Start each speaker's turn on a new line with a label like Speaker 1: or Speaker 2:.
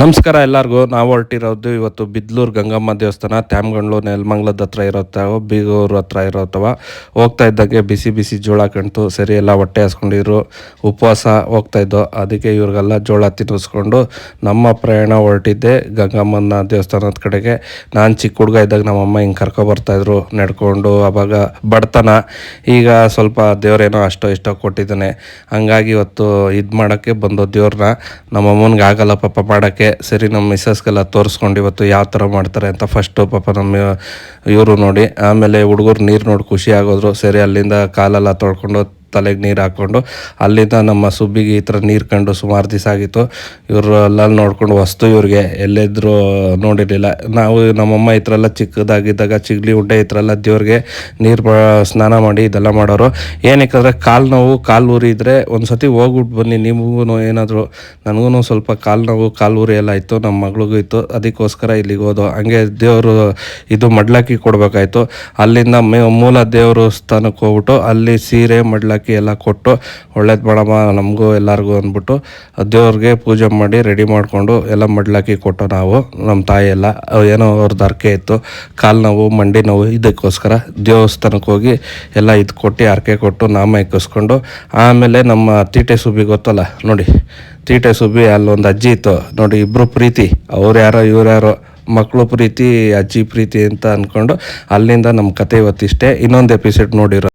Speaker 1: ನಮಸ್ಕಾರ ಎಲ್ಲರಿಗೂ. ನಾವು ಹೊರಟಿರೋದು ಇವತ್ತು ಬಿದ್ಲೂರು ಗಂಗಮ್ಮ ದೇವಸ್ಥಾನ ತ್ಯಾಮ್ಗಂಡ್ಲು ನೆಲಮಂಗ್ಲದ ಹತ್ರ ಇರುತ್ತವ, ಬೀಗೂರು ಹತ್ರ ಇರುತ್ತವ. ಹೋಗ್ತಾ ಇದ್ದಂಗೆ ಬಿಸಿ ಬಿಸಿ ಜೋಳ ಕಣ್ತು, ಸರಿ ಎಲ್ಲ ಹೊಟ್ಟೆ ಹಾಸ್ಕೊಂಡಿದ್ರು, ಉಪವಾಸ ಹೋಗ್ತಾ ಇದ್ದೋ, ಅದಕ್ಕೆ ಇವ್ರಿಗೆಲ್ಲ ಜೋಳ ತಿನ್ನಿಸ್ಕೊಂಡು ನಮ್ಮ ಪ್ರಯಾಣ ಹೊರಟಿದ್ದೆ ಗಂಗಮ್ಮನ ದೇವಸ್ಥಾನದ ಕಡೆಗೆ. ನಾನು ಚಿಕ್ಕ ಹುಡುಗ ಇದ್ದಾಗ ನಮ್ಮಮ್ಮ ಹಿಂಗೆ ಕರ್ಕೊಬರ್ತಾಯಿದ್ರು ನಡ್ಕೊಂಡು ಅವಾಗ ಬಡತನ. ಈಗ ಸ್ವಲ್ಪ ದೇವರೇನೋ ಅಷ್ಟೋ ಇಷ್ಟೋ ಕೊಟ್ಟಿದ್ದಾನೆ. ಹಂಗಾಗಿ ಇವತ್ತು ಇದು ಮಾಡೋಕ್ಕೆ ಬಂದೋ ದೇವ್ರನ್ನ. ನಮ್ಮಮ್ಮನಿಗೆ ಆಗಲ್ಲ ಪಾಪ, ಮಾಡೋಕ್ಕೆ ಸರಿ, ನಮ್ಮ ಮಿಸ್ಸಸ್ಗೆಲ್ಲ ತೋರಿಸ್ಕೊಂಡು ಇವತ್ತು ಯಾವ ಥರ ಮಾಡ್ತಾರೆ ಅಂತ ಫಸ್ಟು ಪಾಪ ನಮ್ಮ ಇವರು ನೋಡಿ, ಆಮೇಲೆ ಹುಡುಗರು ನೀರು ನೋಡಿ ಖುಷಿ ಆಗೋದ್ರು, ಸರಿ, ಅಲ್ಲಿಂದ ಕಾಲೆಲ್ಲ ತೊಳ್ಕೊಂಡು ತಲೆಗೆ ನೀರು ಹಾಕ್ಕೊಂಡು ಅಲ್ಲಿಂದ ನಮ್ಮ ಸುಬ್ಬಿಗೆ ಈ ಥರ ನೀರು ಕಂಡು ಸುಮಾರು ದಿವಸ ಆಗಿತ್ತು. ಇವರು ಎಲ್ಲ ನೋಡ್ಕೊಂಡು ವಸ್ತು ಇವ್ರಿಗೆ ಎಲ್ಲಿದ್ರು ನೋಡಿರಲಿಲ್ಲ. ನಾವು ನಮ್ಮಮ್ಮ ಈ ಥರ ಎಲ್ಲ ಚಿಕ್ಕದಾಗಿದ್ದಾಗ, ಚಿಗ್ಲಿ ಉಡ್ಡೆ ಈ ಥರ ಎಲ್ಲ ದೇವ್ರಿಗೆ ನೀರು ಸ್ನಾನ ಮಾಡಿ ಇದೆಲ್ಲ ಮಾಡೋರು. ಏನಕ್ಕೆ ಕಾಲು ನೋವು, ಕಾಲು ಉರಿ ಇದ್ದರೆ ಒಂದು ಸತಿ ಹೋಗ್ಬಿಟ್ಟು ಬನ್ನಿ. ನಿಮಗೂ ಏನಾದರೂ ನನಗೂ ಸ್ವಲ್ಪ ಕಾಲು ನೋವು, ಕಾಲು ಉರಿ ಎಲ್ಲ ಇತ್ತು. ನಮ್ಮ ಮಗಳಿಗೂ ಇತ್ತು. ಅದಕ್ಕೋಸ್ಕರ ಇಲ್ಲಿಗೆ ಹೋದೋ ಹಂಗೆ ದೇವರು ಇದು ಮಡ್ಲಾಕಿ ಕೊಡಬೇಕಾಯ್ತು. ಅಲ್ಲಿಂದ ಮೂಲ ದೇವರು ಸ್ಥಾನಕ್ಕೆ ಹೋಗ್ಬಿಟ್ಟು ಅಲ್ಲಿ ಸೀರೆ, ಮಡ್ಲಕ್ಕಿ ಎಲ್ಲ ಕೊಟ್ಟು ಒಳ್ಳೇದು ಮಾಡಮ್ಮ ನಮಗೂ ಎಲ್ಲರಿಗೂ ಅಂದ್ಬಿಟ್ಟು ದೇವ್ರಿಗೆ ಪೂಜೆ ಮಾಡಿ ರೆಡಿ ಮಾಡಿಕೊಂಡು ಎಲ್ಲ ಮಡ್ಲಾಕಿ ಕೊಟ್ಟು ನಾವು ನಮ್ಮ ತಾಯಿ ಎಲ್ಲ ಏನೋ ಅವ್ರದ್ದು ಹರಕೆ ಇತ್ತು, ಕಾಲು ನೋವು, ಮಂಡಿ ನೋವು ಇದಕ್ಕೋಸ್ಕರ ದೇವಸ್ಥಾನಕ್ಕೆ ಹೋಗಿ ಎಲ್ಲ ಇದು ಕೊಟ್ಟು ಹರಕೆ ಕೊಟ್ಟು ನಾಮ ಇಕ್ಕಿಸ್ಕೊಂಡು ಆಮೇಲೆ ನಮ್ಮ ತೀಟೆ ಸುಬ್ಬಿ ಗೊತ್ತಲ್ಲ ನೋಡಿ, ತೀಟೆ ಸುಬ್ಬಿ ಅಲ್ಲೊಂದು ಅಜ್ಜಿ ಇತ್ತು ನೋಡಿ ಇಬ್ಬರು ಪ್ರೀತಿ, ಅವ್ರು ಯಾರೋ ಇವ್ರು ಯಾರೋ ಮಕ್ಕಳು ಪ್ರೀತಿ, ಅಜ್ಜಿ ಪ್ರೀತಿ ಅಂತ ಅಂದ್ಕೊಂಡು ಅಲ್ಲಿಂದ ನಮ್ಮ ಕತೆ ಇವತ್ತಿಷ್ಟೇ, ಇನ್ನೊಂದು ಎಪಿಸೋಡ್ ನೋಡಿರೋ